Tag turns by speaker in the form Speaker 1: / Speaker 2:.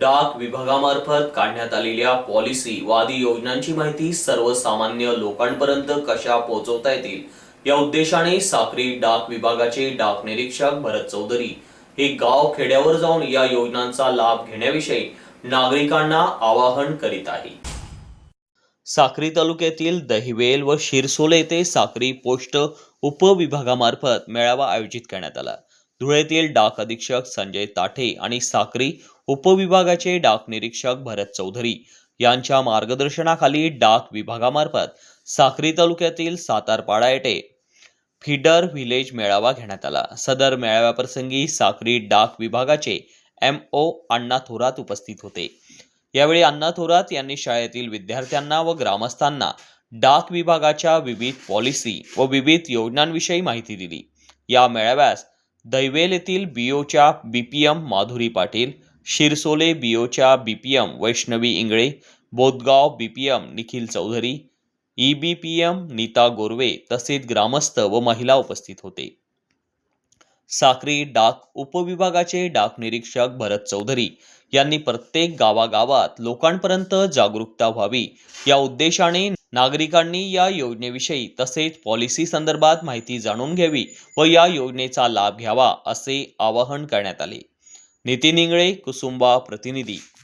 Speaker 1: डाक विभागामार्फत काढण्यात आलेल्या पॉलिसी व आदी योजनांची माहिती सर्वसामान्य लोकांपर्यंत कशा पोहोचवता येतील या उद्देशाने साक्री डाक विभागाचे डाक निरीक्षक भरत चौधरी हे गाव खेड्यावर जाऊन या योजनांचा लाभ घेण्याविषयी नागरिकांना आवाहन करीत आहे. साक्री तालुक्यातील दहिवेल व शिरसोले येथे साक्री पोस्ट उपविभागामार्फत मेळावा आयोजित करण्यात आला. धुळ्यातील डाक अधीक्षक संजय ताठे आणि साक्री उपविभागाचे डाक निरीक्षक भरत चौधरी यांच्या मार्गदर्शनाखाली डाक विभागामार्फत साक्री तालुक्यातील सातारपाडा येथे फिडर व्हिलेज मेळावा घेण्यात आला. सदर मेळाव्याप्रसंगी साक्री डाक विभागाचे एम ओ अण्णा थोरात उपस्थित होते. यावेळी अण्णा थोरात यांनी शाळेतील विद्यार्थ्यांना व ग्रामस्थांना डाक विभागाच्या विविध पॉलिसी व विविध योजनांविषयी माहिती दिली. या मेळाव्यास दैवेलीतील बीओच्या B P M Madhuri Patil Shirsole बीओच्या M Vaishnavi Ingale Bodgaon M Nikhil Chaudhari E B P M Nita Gorve तसेच ग्रामस्थ व महिला उपस्थित होते. साक्री डाक उपविभागाचे डाक निरीक्षक भरत चौधरी यांनी प्रत्येक गावागावात लोकांपर्यंत जागरूकता व्हावी. या उद्देशाने नागरिकांनी या योजनेविषयी तसेच पॉलिसी संदर्भात माहिती जाणून घ्यावी व या योजनेचा लाभ घ्यावा असे आवाहन करण्यात आले. नितीन इंगळे कुसुंबा प्रतिनिधी.